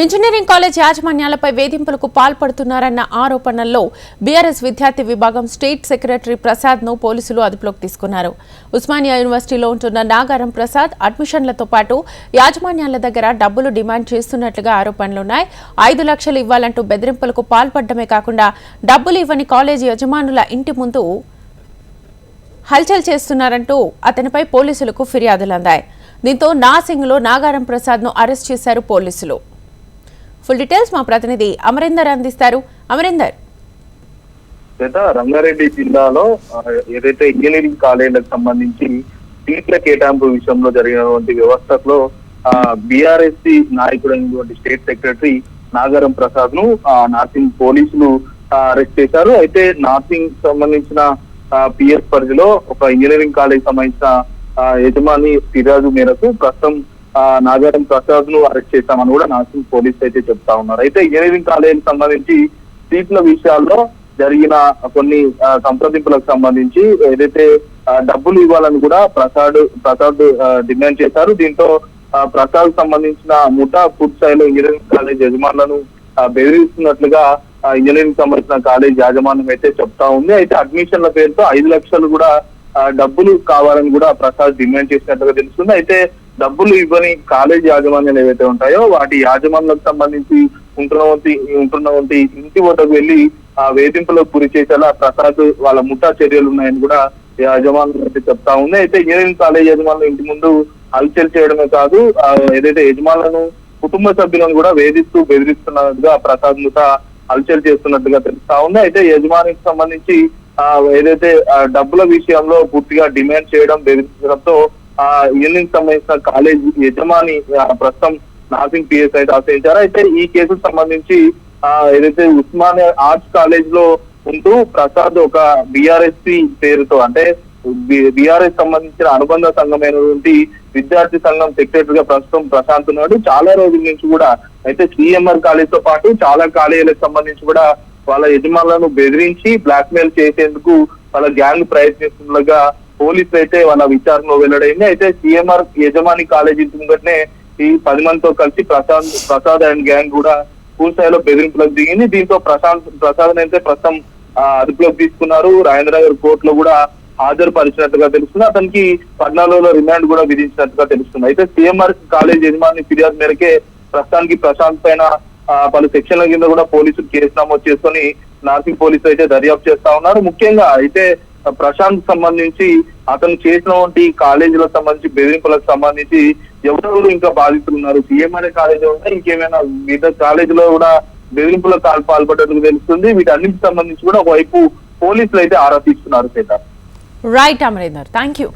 Engineering college యాజమాన్యాలపై వేధింపులకు పాల్పడుతున్నారన్న ఆరోపణల్లో BRS విద్యార్థి విభాగం స్టేట్ సెక్రటరీ ప్రసాద్ను పోలీసులు అదుపులోకి తీసుకున్నారు. ఉస్మానియా యూనివర్సిటీలో ఉంటున్న నాగారం ప్రసాద్ అడ్మిషన్లతో పాటు యాజమాన్యాల దగ్గర డబ్బులు డిమాండ్ చేస్తున్నట్లుగా ఆరోపణలున్నాయి ఐదు లక్షలు ఇవ్వాలంటూ బెదిరింపులకు పాల్పడమే కాకుండా డబ్బులు ఇవ్వని కాలేజీ యజమానుల ఇంటి ముందు హల్చల్ చేస్తున్నారంటూ అతనిపై పోలీసులకు ఫిర్యాదులు అందాయి. దీంతో నాసింగ్లో నాగారం ప్రసాద్ను అరెస్ట్ చేశారు పోలీసులు. ఫుల్ డీటెయిల్స్ మా ప్రతినిధి అమరేందర్ అందిస్తారు. అమరేందర్. రంగారెడ్డి జిల్లాలో ఏదైతే ఇంజనీరింగ్ కాలేజీలకు సంబంధించి సీట్ల కేటాయింపు విషయంలో జరిగినటువంటి వ్యవస్థలో బిఆర్ఎస్సి నాయకుడైనటువంటి స్టేట్ సెక్రటరీ నాగరం ప్రసాద్ను నార్సింగ్ పోలీసులు అరెస్ట్ చేశారు. అయితే నార్సింగ్ సంబంధించిన పిఎస్ పరిధిలో ఒక ఇంజనీరింగ్ కాలేజ్ సంబంధించిన యజమాని ఫిర్యాదు మేరకు ప్రస్తుతం నాగారం ప్రసాద్ను అరెస్ట్ చేశామని కూడా నార్సింగ్ పోలీసులు అయితే చెప్తా ఉన్నారు. అయితే ఇంజనీరింగ్ కాలేజీకి సంబంధించి సీట్ల విషయాల్లో జరిగిన కొన్ని సంప్రదింపులకు సంబంధించి ఏదైతే డబ్బులు ఇవ్వాలని కూడా ప్రసాద్ ప్రసాద్ డిమాండ్ చేశారు. దీంతో ప్రసాద్ సంబంధించిన ముఠా ఫుడ్ స్థాయిలో ఇంజనీరింగ్ కాలేజ్ యజమానులను బెదిరిస్తున్నట్లుగా ఇంజనీరింగ్ సంబంధించిన కాలేజ్ యాజమాన్యం అయితే చెప్తా ఉంది. అయితే అడ్మిషన్ల పేరుతో ఐదు లక్షలు కూడా డబ్బులు కావాలని కూడా ప్రసాద్ డిమాండ్ చేసినట్లుగా తెలుస్తుంది. అయితే డబ్బులు ఇవ్వని కాలేజ్ యాజమాన్యాలు ఏవైతే ఉంటాయో వాటి యాజమాన్యాలకు సంబంధించి ఉంటున్నవంటి ఉంటున్నవంటి ఇంటి వద్దకు వెళ్ళి ఆ వేధింపులకు గురి చేసేలా ప్రసాద్ వాళ్ళ ముఠా చర్యలు ఉన్నాయని కూడా యజమానులు అయితే చెప్తా ఉంది అయితే ఇంజనీరింగ్ కాలేజ్ యజమానులు ఇంటి ముందు హల్చల్ చేయడమే కాదు ఆ, ఏదైతే యజమానులను కుటుంబ సభ్యులను కూడా వేధిస్తూ బెదిరిస్తున్నట్టుగా ప్రసాద్ ముఠా హల్చల్ చేస్తున్నట్టుగా తెలుస్తా ఉంది. అయితే యజమానికి సంబంధించి ఆ, ఏదైతే ఆ, డబ్బుల విషయంలో పూర్తిగా డిమాండ్ చేయడం బెదిరించడంతో ఆ యూనియన్ సంబంధించిన కాలేజ్ యజమాని ప్రస్తుతం నాసింగ్ పిఎస్ అయితే ఆశ్రయించారు. అయితే ఈ కేసుకు సంబంధించి ఆ, ఏదైతే ఉస్మానియా ఆర్ట్స్ కాలేజ్లో ఉంటూ ప్రసాద్ ఒక బిఆర్ఎస్పి పేరుతో అంటే బిఆర్ఎస్ సంబంధించిన అనుబంధ సంఘమైనటువంటి విద్యార్థి సంఘం సెక్రటరీ గా ప్రస్తుతం ప్రశాంత్ ఉన్నాడు. చాలా రోజుల నుంచి కూడా అయితే సిఎంఆర్ కాలేజ్తో పాటు చాలా కాలేజీలకు సంబంధించి కూడా వాళ్ళ యజమానులను బెదిరించి బ్లాక్ మెయిల్ చేసేందుకు వాళ్ళ గ్యాంగ్ ప్రయత్నిస్తున్నగా పోలీసులు అయితే వాళ్ళ విచారణలో వెల్లడైంది. అయితే సిఎంఆర్ యజమాని కాలేజీ ముంగట్నే ఈ పది మందితో కలిసి ప్రసాద్ ప్రసాద్ అండ్ గ్యాంగ్ కూడా పూర్తిస్థాయిలో బెదిరింపులకు దిగింది. దీంతో ప్రశాంత్ ప్రసాద్ అయితే ప్రస్తుతం అదుపులోకి తీసుకున్నారు. రాజేంద్రనగర్ కోర్టు కోర్టులో కూడా హాజరుపరిచినట్టుగా తెలుస్తుంది. అతనికి పద్నాలుగులో రిమాండ్ కూడా విధించినట్టుగా తెలుస్తుంది. అయితే సిఎంఆర్ కాలేజ్ యజమాని ఫిర్యాదు మేరకే ప్రస్తుతానికి ప్రశాంత్ పైన పలు సెక్షన్ల కింద కూడా పోలీసులు కేసు నమోదు చేసుకొని నార్సింగ్ పోలీసులు అయితే దర్యాప్తు చేస్తా ఉన్నారు. ముఖ్యంగా అయితే ప్రశాంత్ సంబంధించి అతను చేసినటువంటి కాలేజీలకు సంబంధించి బెదిరింపులకు సంబంధించి ఎవరెవరు ఇంకా బాధితులు ఉన్నారు? సీఎం కాలేజీ ఉందా ఇంకేమైనా మిగతా కాలేజీలో కూడా బెదిరింపులకు పాల్- పాల్పడ్డట్టు తెలుస్తుంది. వీటన్నిటికి సంబంధించి కూడా ఒకవైపు పోలీసులు అయితే ఆరా తీస్తున్నారు Sita right Amarender thank you